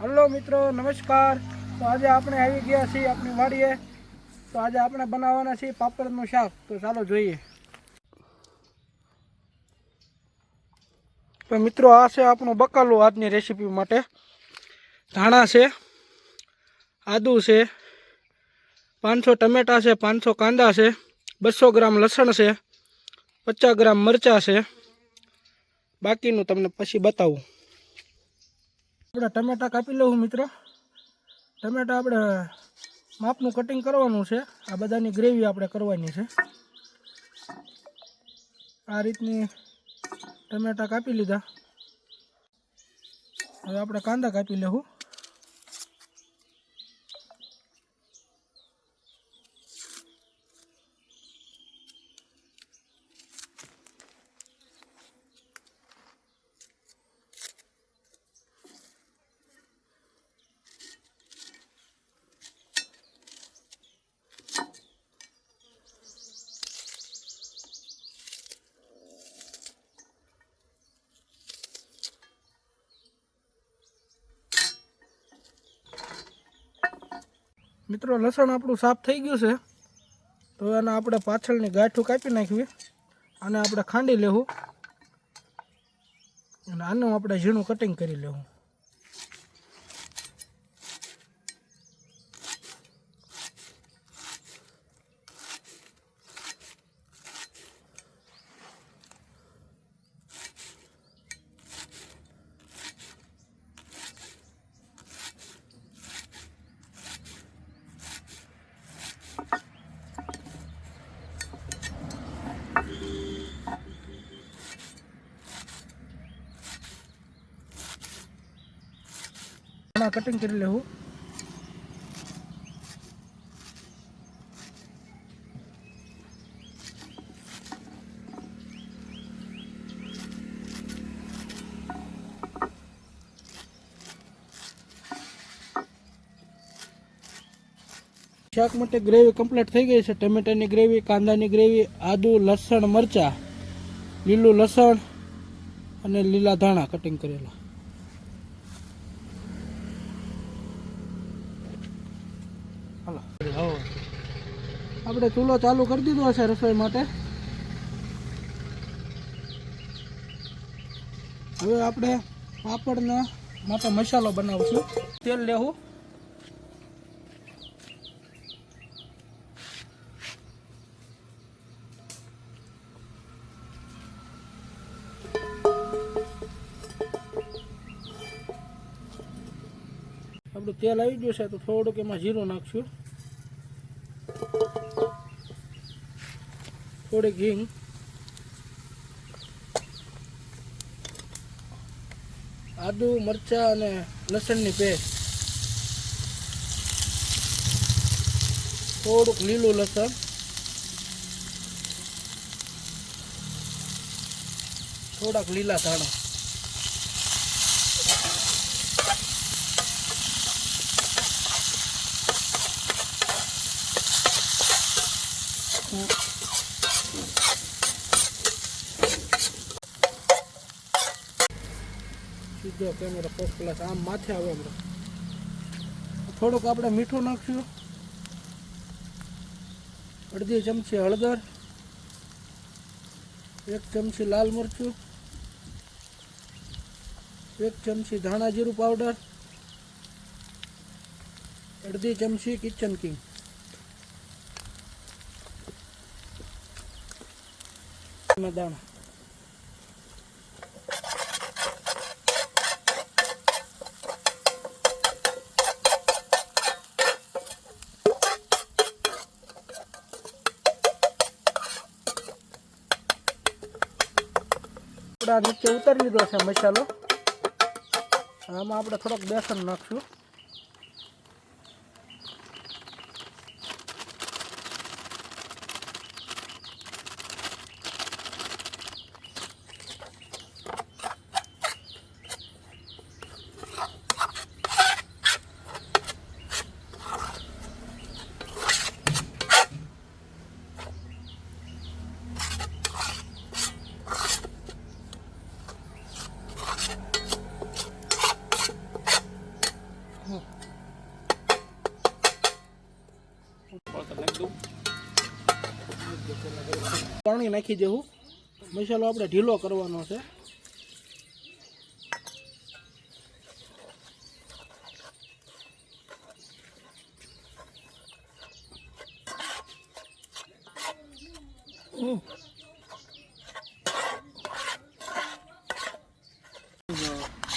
Hello મિત્રો, નમસ્કાર. તો આજે આપણે આવી ગયા છીએ આપણી વાડીએ. તો આજે આપણે બનાવવાના છીએ પાપડનું શાક. તો ચાલો જોઈએ. તો મિત્રો, આ છે આપણું બકાલું આજની રેસીપી માટે. ધાણા છે, આદુ છે, પાંચસો ટમેટા છે, પાંચસો કાંદા છે, બસો ગ્રામ લસણ છે, પચાસ ગ્રામ મરચાં છે. બાકીનું તમને પછી બતાવું. આપણે ટમેટા કાપી લઉં મિત્રો. ટમેટા આપણે માપનું કટિંગ કરવાનું છે. આ બધાની ગ્રેવી આપણે કરવાની છે. આ રીતની ટમેટા કાપી લીધા. હવે આપણે કાંદા કાપી લેવું. મિત્રો, લસણ આપણું સાફ થઈ ગયું છે. તો એને આપણે પાછળની ગાંઠું કાપી નાખવી અને આપણે ખાંડી લેવું. અને આનું આપણે ઝીણું કટિંગ કરી લેવું. આના કટિંગ કરી લેવું. શાક માટે ગ્રેવી કમ્પ્લીટ થઈ ગઈ છે. ટમેટાની ગ્રેવી, કાંદાની ગ્રેવી, આદુ, લસણ, મરચાં, લીલું લસણ અને લીલા ધાણા કટિંગ કરેલા હાલો હવે આપણે ચૂલો ચાલુ કરી દીધો હશે રસોઈ માટે. હવે આપણે પાપડના માટે મસાલો બનાવશું. તેલ લેવું. આપણું તેલ આવી ગયું છે, તો થોડુંક એમાં જીરું નાખશું. થોડીક હિંગ આદુ મરચાં અને લસણની પેસ્ટ. થોડુંક લીલું લસણ. થોડાક લીલા ધાણા. સીધો કેમેરો ફર્સ્ટ ક્લાસ આમ માથે આવે હમણાં થોડુંક આપણે મીઠું નાખશું અડધી ચમચી હળદર, એક ચમચી લાલ મરચું, એક ચમચી ધાણા જીરું પાવડર અડધી ચમચી કિચન કિંગ દાણા. આપણા નીચે ઉતારી લીધો છે મસાલો. આમાં આપણે થોડોક બેસન નાખશું. નાખી દેવું. મસાલો આપણે ઢીલો કરવાનો છે.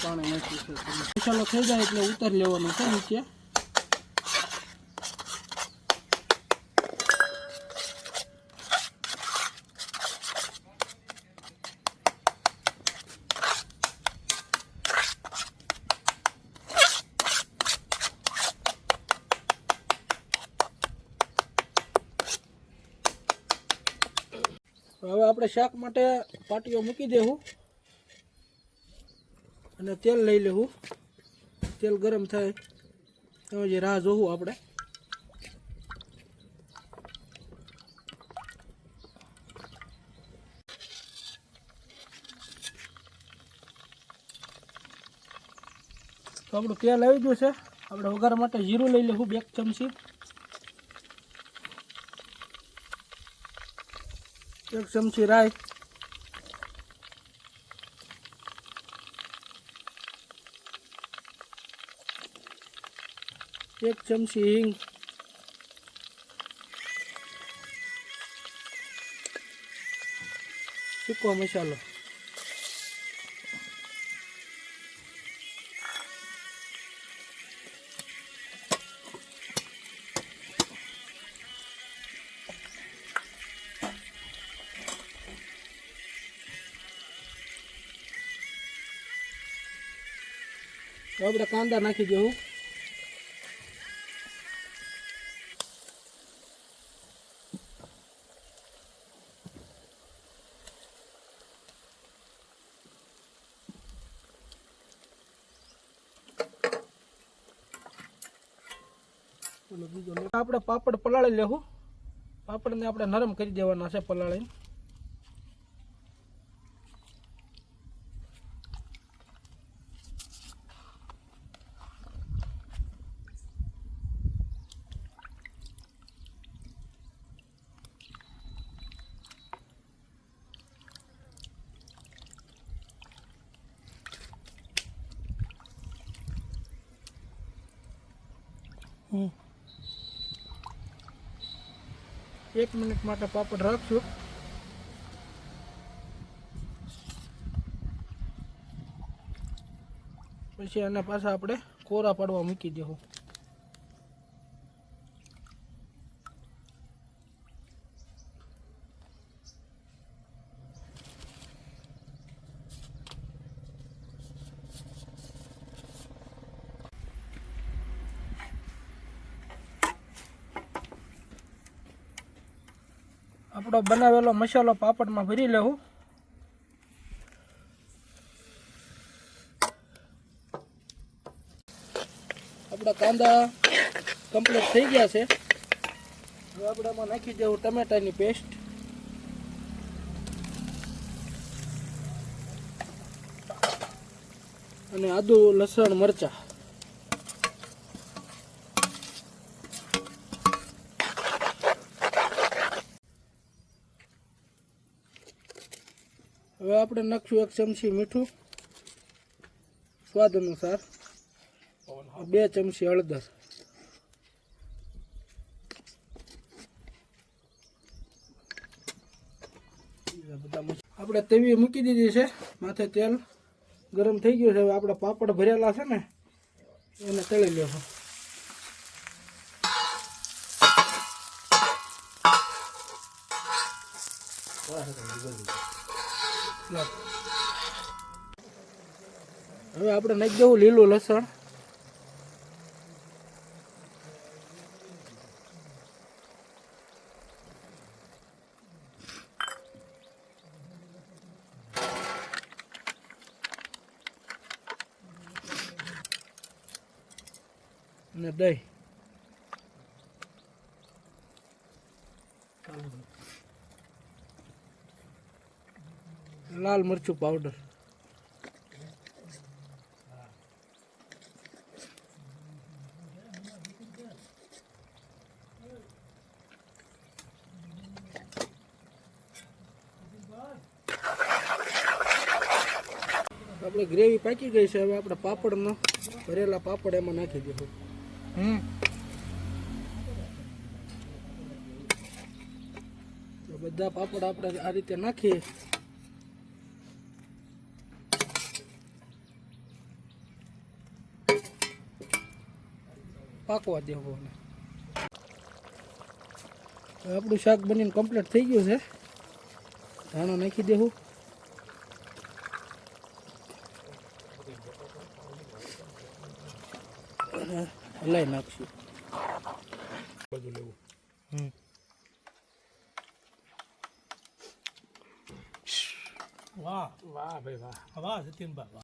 પાણી નાખ્યું છે. મસાલો થઈ જાય એટલે ઉતારી લેવાનું છે નીચે. હવે આપણે શાક માટે પાટીઓ મૂકી દેવું અને તેલ લઈ લેવું તેલ ગરમ થાય. તો જે રાહ જોવું આપણે. તો આપણું તેલ આવી ગયું છે. આપણે વઘાર માટે જીરું લઈ લેવું બે ચમચી. એક ચમચી રાઈ એક ચમચી હિંગ સૂકો મસાલો તો આપણે કાંદા નાખી દેવું ઓલો બીજો લોટ. આપણે પાપડ પલાળી લેવું પાપડને આપણે નરમ કરી દેવાના છે પલાળીને એક મિનિટ માટે પાપડ રાખશું. પછી એને પાછા આપણે કોરા પાડવા મૂકી દેવું આપણો બનાવેલો, મસાલો પાપડમાં ભરી લેવું. આપણા કાંદા કમ્પ્લીટ થઈ ગયા છે. હવે આપણે આમાં નાખી દેવું ટમેટાની પેસ્ટ અને આદુ, લસણ, મરચા. હવે આપણે નાખશું એક ચમચી મીઠું. સ્વાદ અનુસાર. બે ચમચી હળદર. આપણે તેવી મૂકી દીધી છે. માથે તેલ ગરમ થઈ ગયું છે. હવે આપણે પાપડ ભરેલા છે ને, એને તળી લેવું લો. હવે આપણે નાખી દેવું લીલું લસણ. અને દહીં. લાલ મરચું પાવડર આપણે ગ્રેવી પાકી ગઈ છે હવે આપણે પાપડનો ભરેલા પાપડ એમાં નાખી દઈશું હમ. બધા પાપડ આપણે આ રીતે નાખીએ. પાકવા દેવું આપણું શાક બનીને કમ્પ્લીટ થઈ ગયું છે. ધાણા નાખી દેવું લઈ નાખશું. હમ વાહ વાહ ભાઈ, વાહ. વાહ સતીનભાઈ વાહ.